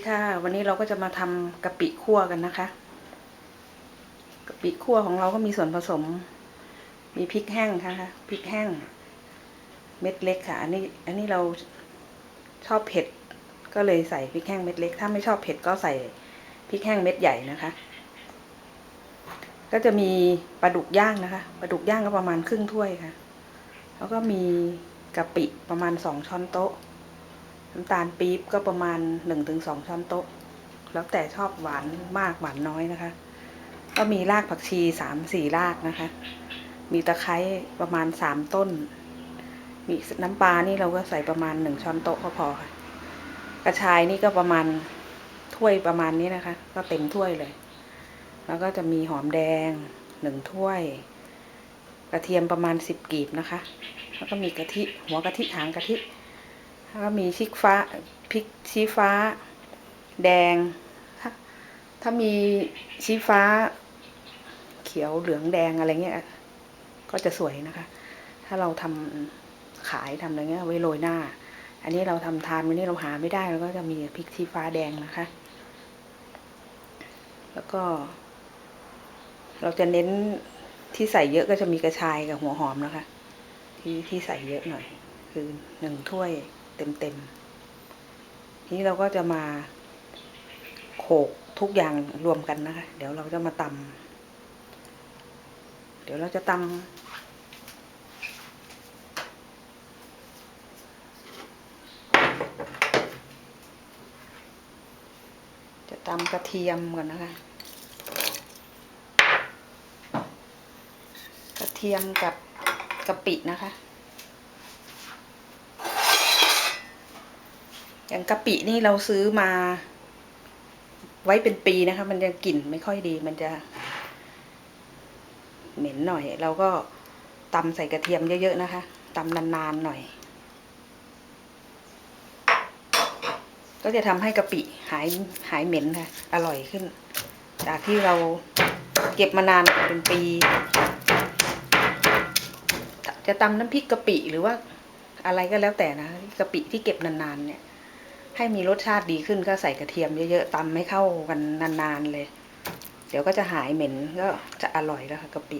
ีค่ะ วันนี้เราก็จะมาทำกะปิคั่วกันนะคะกะปิคั่วของเราก็มีส่วนผสม มีพริกแห้งค่ะพริกแห้ง เม็ดเล็กค่ะ อันนี้อันนี้เราชอบเผ็ด ก็เลยใส่พริกแห้งเม็ดเล็ก ถ้าไม่ชอบเผ็ดก็ใส่พริกแห้งเม็ดใหญ่นะคะ ก็จะมีปลาดุกย่างนะคะปลาดุกย่างก็ประมาณครึ่งถ้วยค่ะ แล้วก็มีกะปิประมาณสองช้อนโต๊ะ น้ำตาลปี๊บก็ประมาณหนึ่งถึงสองช้อนโต๊ะ แล้วแต่ชอบหวานมากหวานน้อยนะคะ ก็มีรากผักชีสามสี่รากนะคะ มีตะไคร้ประมาณสามต้น มีน้ำปลานี่เราก็ใส่ประมาณหนึ่งช้อนโต๊ะก็พอค่ะ กระชายนี่ก็ประมาณถ้วยประมาณนี้นะคะ ก็เต็มถ้วยเลย แล้วก็จะมีหอมแดงหนึ่งถ้วย กระเทียมประมาณสิบกีบนะคะ แล้วก็มีกะทิหัวกะทิหางกะทิ แล้วก็มีชิกฟ้าพริกชี้ฟ้า แดงถ้าถ้ามีชี้ฟ้า เขียวเหลืองแดงอะไรเงี้ย ก็จะสวยนะคะ ถ้าเราทำขายทำอะไรเงี้ยไว้โรยหน้า อันนี้เราทำทานวันนี้เราหาไม่ได้เราก็จะมีพริกชี้ฟ้าแดงนะคะ แล้วก็ เราจะเน้นที่ใส่เยอะก็จะมีกระชายกับหัวหอมนะคะ ที่ที่ใส่เยอะหน่อย คือหนึ่งถ้วย เต็มๆทีนี้เราก็จะมาโขกทุกอย่างรวมกันนะคะ เดี๋ยวเราจะมาตำเดี๋ยวเราจะตำจะตำกระเทียมก่อนนะคะ กระเทียมกับกะปินะคะ อย่างกะปินี่เราซื้อมา ไว้เป็นปีนะคะ มันจะกลิ่นไม่ค่อยดี มันจะ เหม็นหน่อย เราก็ตำใส่กระเทียมเยอะๆนะคะตำนานๆหน่อย ก็จะทำให้กะปิหายหายเหม็นค่ะ อร่อยขึ้น จากที่เราเก็บมานานเป็นปี จะตำน้ำพริกกะปิหรือว่าอะไรก็แล้วแต่นะกะปิที่เก็บนานๆเนี่ย ให้มีรสชาติดีขึ้นก็ใส่กระเทียมเยอะๆตำให้เข้ากันนานๆเลย เดี๋ยวก็จะหายเหม็นก็จะอร่อยแล้วค่ะกะปิ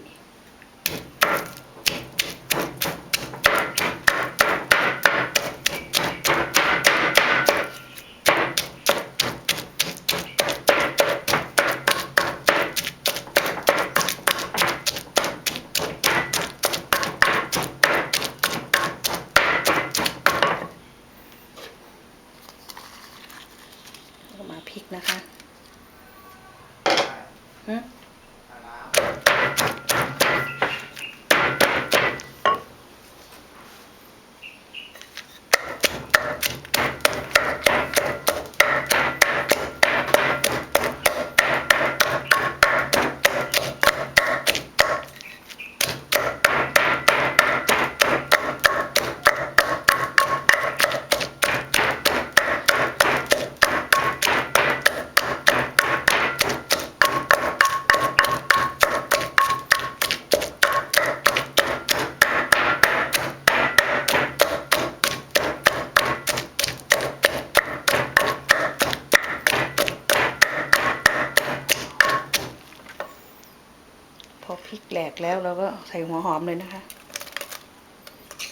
พริกนะคะ เราก็ใส่หัวหอมเลยนะคะ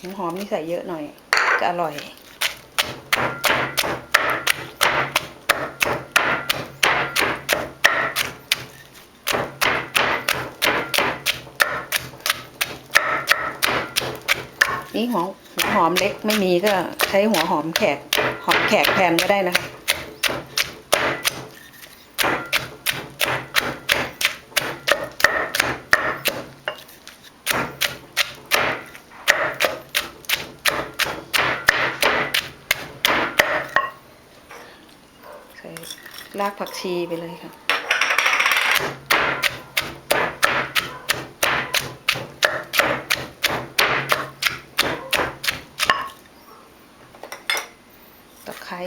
หัวหอมนี่ใส่เยอะหน่อย จะอร่อย นี่หัวหัวหอมเล็กไม่มีก็ใช้หัวหอมแขกหอมแขกแทนก็ได้นะคะ ใส่รากผักชีไปเลยค่ะ ตะไคร้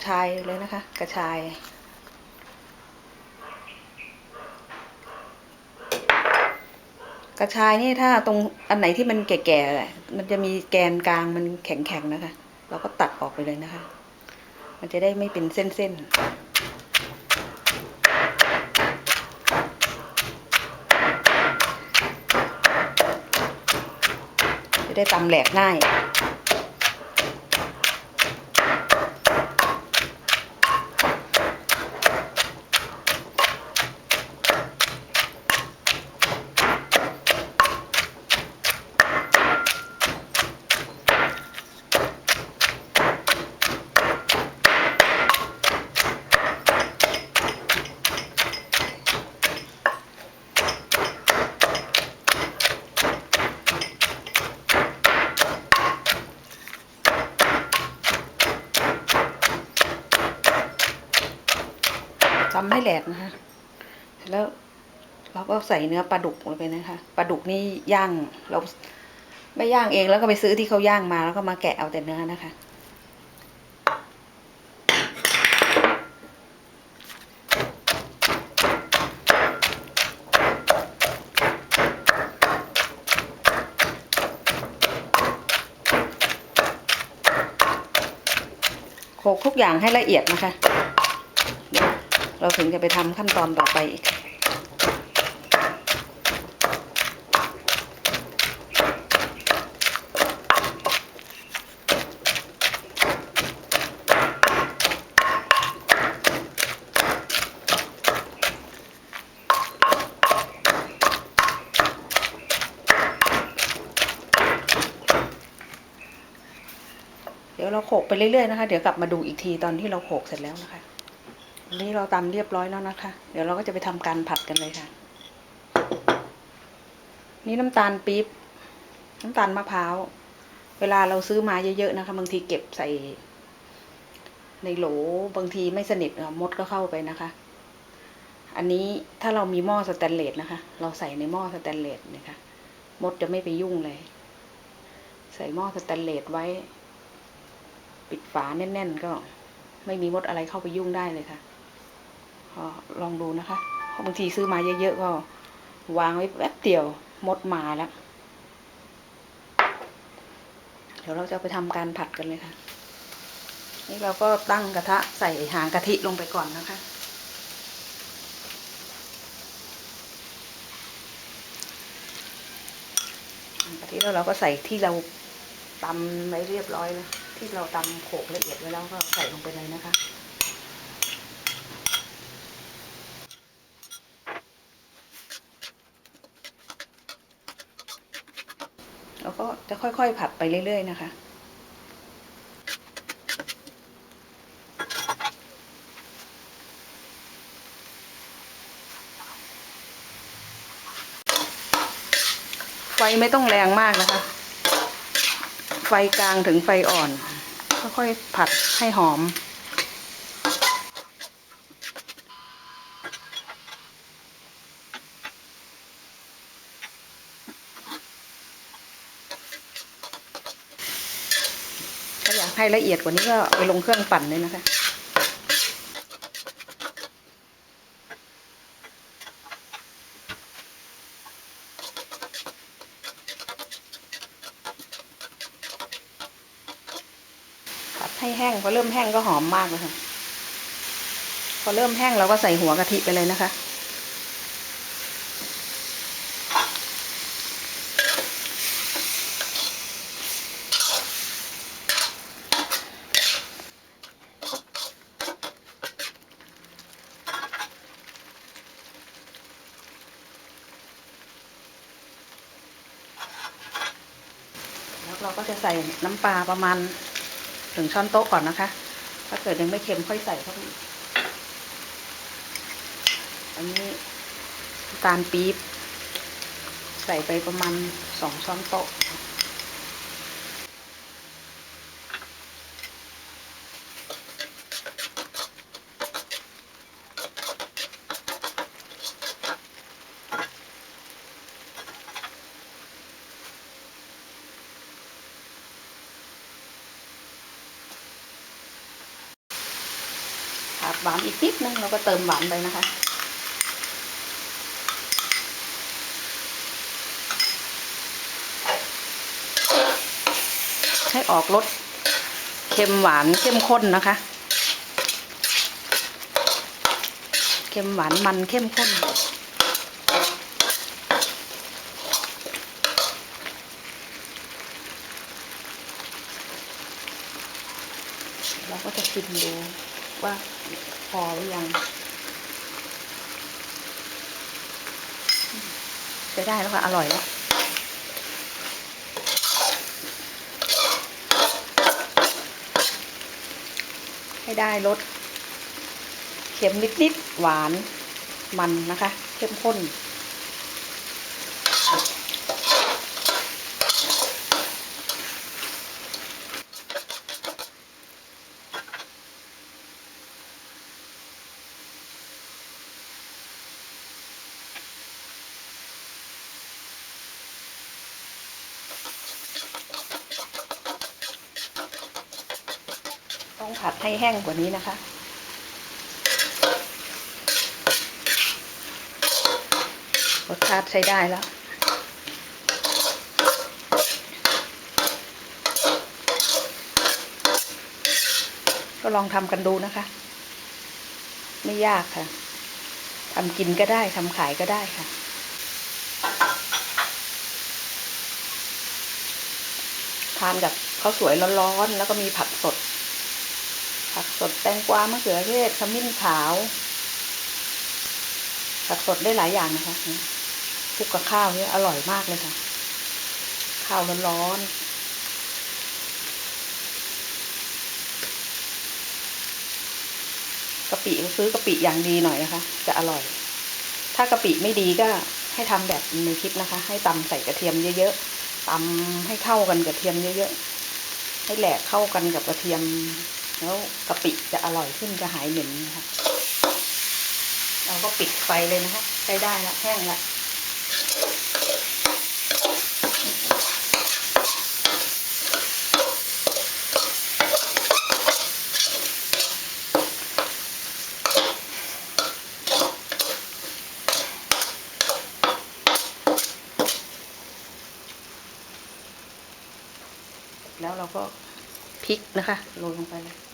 ชายเลยนะคะ กระชาย กระชายนี่ถ้าตรงอันไหนที่มันแก่ๆมันจะมีแกนกลางมันแข็งๆนะคะ เราก็ตัดออกไปเลยนะคะ มันจะได้ไม่เป็นเส้นๆจะได้ตำแหลกง่าย ทำให้แหลกนะคะแล้วเราก็ใส่เนื้อปลาดุกลงไปนะคะปลาดุกนี่ย่างเราไม่ย่างเองแล้วก็ไปซื้อที่เขาย่างมาแล้วก็มาแกะเอาแต่เนื้อนะคะโขลกทุกอย่างให้ละเอียดนะคะ เราถึงจะไปทำขั้นตอนต่อไปอีกเดี๋ยวเราโขกไปเรื่อยๆนะคะ เดี๋ยวกลับมาดูอีกทีตอนที่เราโขกเสร็จแล้วนะคะ อันนี้เราตำเรียบร้อยแล้วนะคะ เดี๋ยวเราก็จะไปทำการผัดกันเลยค่ะ นี่น้ำตาลปี๊บ น้ำตาลมะพร้าว เวลาเราซื้อมาเยอะๆนะคะ บางทีเก็บใส่ ในโหลบางทีไม่สนิทมดก็เข้าไปนะคะ อันนี้ถ้าเรามีหม้อสแตนเลสนะคะ เราใส่ในหม้อสแตนเลสนะคะ มดจะไม่ไปยุ่งเลย ใส่หม้อสแตนเลสไว้ ปิดฝาแน่นๆก็ไม่มีมดอะไรเข้าไปยุ่งได้เลยค่ะ ก็ลองดูนะคะเพราะบางทีซื้อมาเยอะๆก็ วางไว้แป๊บเดียวมดมาแล้ว เดี๋ยวเราจะไปทำการผัดกันเลยค่ะนี่เราก็ตั้งกระทะใส่หางกะทิลงไปก่อนนะคะ กะทิแล้วเราก็ใส่ที่เราตำไว้เรียบร้อยแล้วที่เราตำโขลกละเอียดไว้แล้วก็ใส่ลงไปเลยนะคะ แล้วก็ จะค่อยๆ ผัดไปเรื่อยๆ นะคะ ไฟไม่ต้องแรงมากนะคะ ไฟกลางถึงไฟอ่อน ค่อยๆ ผัดให้หอม ถ้าอยาก ให้ละเอียดกว่านี้ก็ไปลงเครื่องปั่นเลยนะคะ ผัดให้แห้งพอเริ่มแห้งก็หอมมากเลยค่ะ พอเริ่มแห้งเราก็ใส่หัวกะทิไปเลยนะคะ แล้วเราก็จะ ใส่น้ำปลาประมาณถึงช้อนโต๊ะก่อนนะคะ ถ้าเกิดยังไม่เค็มค่อยใส่เข้าไปอันนี้ตาลปี๊บใส่ไปประมาณสองช้อนโต๊ะ พ ขาดหวา นึงเราก็เติมหวานไปนะคะ ให้ออกรสเค็มหวานเข้มข้นนะคะ เค็มหวานมันเข้มข้นเราก็จะชิมดูว่า พอหรือยัง จะได้แล้วค่ะ อร่อยแล้วให้ได้รสเค็มนิด ๆ หวานมันนะคะ เข้มข้น ให้แห้งกว่านี้นะคะ รสชาติใช้ได้แล้วก็ลองทำกันดูนะคะ ไม่ยากค่ะทำกินก็ได้ทำขายก็ได้ค่ะ ทานกับข้าวสวยร้อนๆแล้วก็มีผักสด สดแตงกวามะเขือเทศขมิ้นขาวผักสดได้หลายอย่างนะคะคลุกกับข้าวเนี่ยอร่อยมากเลยค่ะ ข้าวร้อนๆกะปิซื้อกะปิอย่างดีหน่อยนะคะ จะอร่อย ถ้ากะปิไม่ดีก็ให้ทำแบบในคลิปนะคะ ให้ตำใส่กระเทียมเยอะๆตำให้เข้ากันกระเทียมเยอะๆให้แหลกเข้ากันกับกระเทียม แล้วกะปิจะอร่อยขึ้นจะหายเหม็นนะคะเราก็ปิดไฟเลยนะคะใช้ได้ละแห้งละแล้วเราก็พริกนะคะโรยลงไปเลย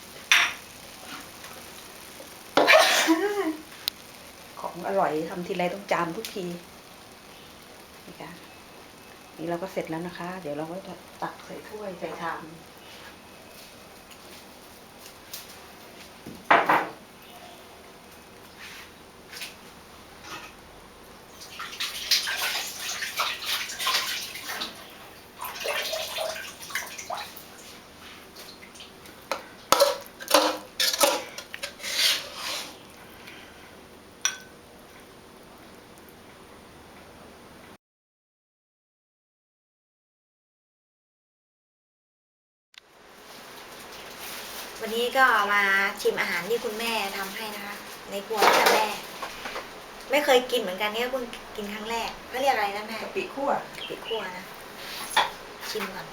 ของอร่อยทำทีไรต้องจามทุกทีนี่ค่ะนี่เราก็เสร็จแล้วนะคะ เดี๋ยวเราก็จะตักใส่ถ้วยใส่ชาม วันนี้ก็มาชิมอาหารที่คุณแม่ทำให้นะคะ ในครัวแต่แม่ ไม่เคยกินเหมือนกันเนี่ยเพิ่งกินครั้งแรกเขาเรียกอะไรนะแม่กะปิคั่วกะปิคั่วนะ ชิมก่อน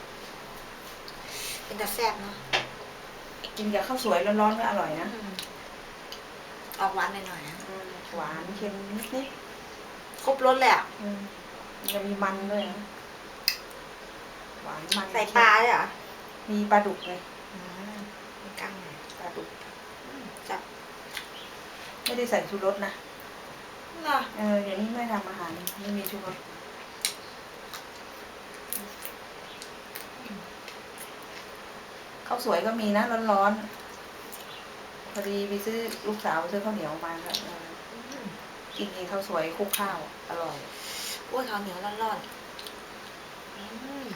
เป็นแต่แซ่บเนาะกินกับข้าวสวยร้อนๆก็อร่อยนะอืมออกหวานหน่อยๆนะหวานเค็มนิดครบรสเลยอะๆอืมมันจะมีมันด้วยนะหวานมันใส่ปลาด้วยเหรอมีปลาดุกเลย อืมมีกั้งหน่อย ปลาดุก จับไม่ได้ใส่ชูรสนะเนาะเอออย่างนี้ไม่ทำอาหารไม่มีชูรสข้าวสวยก็มีนะร้อนๆพอดีไปซื้อลูกสาวซื้อข้าวเหนียวมาครับเอออืมกินเองข้าวสวยคลุกข้าว อร่อยอุ้ยข้าวเหนียวร้อนๆอืม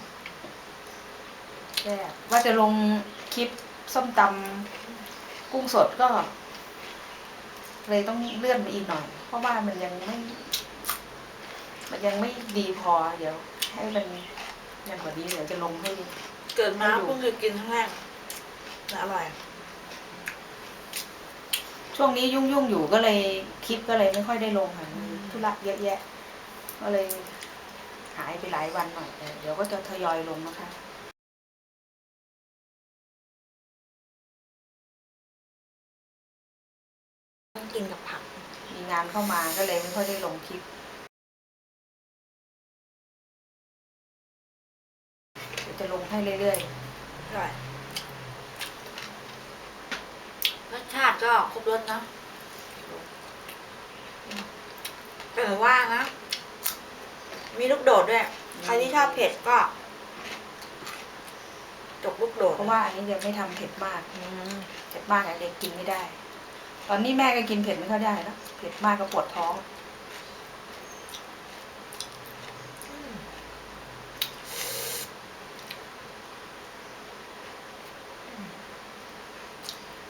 แซ่บว่าจะลงคลิปส้มตำ กุ้งสดก็ เลยต้องเลื่อนไปอีกหน่อย เพราะว่ามันยังไม่ มันยังไม่ดีพอเดี๋ยว ให้มันอย่างกว่านี้เดี๋ยวจะลงให้เกิดมาเพิ่งเคยกินครั้งแรกแต่อร่อย ช่วงนี้ยุ่งยุ่งอยู่ก็เลยคลิปก็เลยไม่ค่อยได้ลงค่ะธุระเยอะแยะ ก็เลยหายไปหลายวันหน่อยแต่เดี๋ยวก็จะทยอยลงนะคะ เข้ามาก็เลยไม่ค่อยได้ลงคลิปเดี๋ยวจะลงให้เรื่อยอร่อยรสชาติก็ครบรสเนอะแต่ว่านะ มีลูกโดดด้วย ใครที่ชอบเผ็ดก็จกลูกโดๆดเพราะว่าอันนี้เดี๋ยวไม่ทำเผ็ดมากอืมเผ็ดมากอะเด็กกินไม่ได้ ตอนนี้แม่ก็กินเผ็ดไม่ค่อยได้แล้วเผ็ดมากก็ปวดท้อง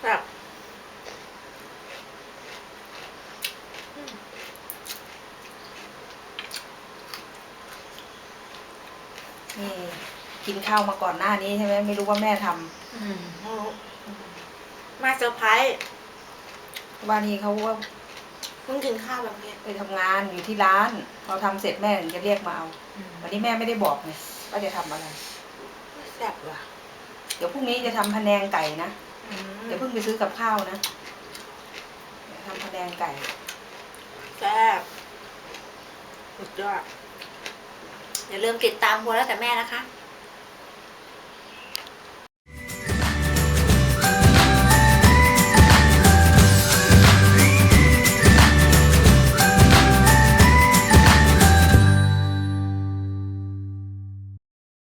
แบบอืมนี่กินข้าวมาก่อนหน้านี้ใช่ไหมไม่รู้ว่าแม่ทำ อืมไม่รู้มาเซอร์ไพรส์ ว่านี่เขาว่าเพิ่งกินข้าวแบบนี้ไปทำงานอยู่ที่ร้านพอทำเสร็จแม่ถึงจะเรียกมาเอา วันนี้แม่ไม่ได้บอกไงว่าจะทำอะไร แซ่บว่ะเดี๋ยวพรุ่งนี้จะทำพะแนงไก่นะอืมเดี๋ยวเพิ่งไปซื้อกับข้าวนะเดี๋ยวทำพะแนงไก่ แซ่บสุดยอดอย่าลืมติดตามพัวแล้วแต่แม่นะคะ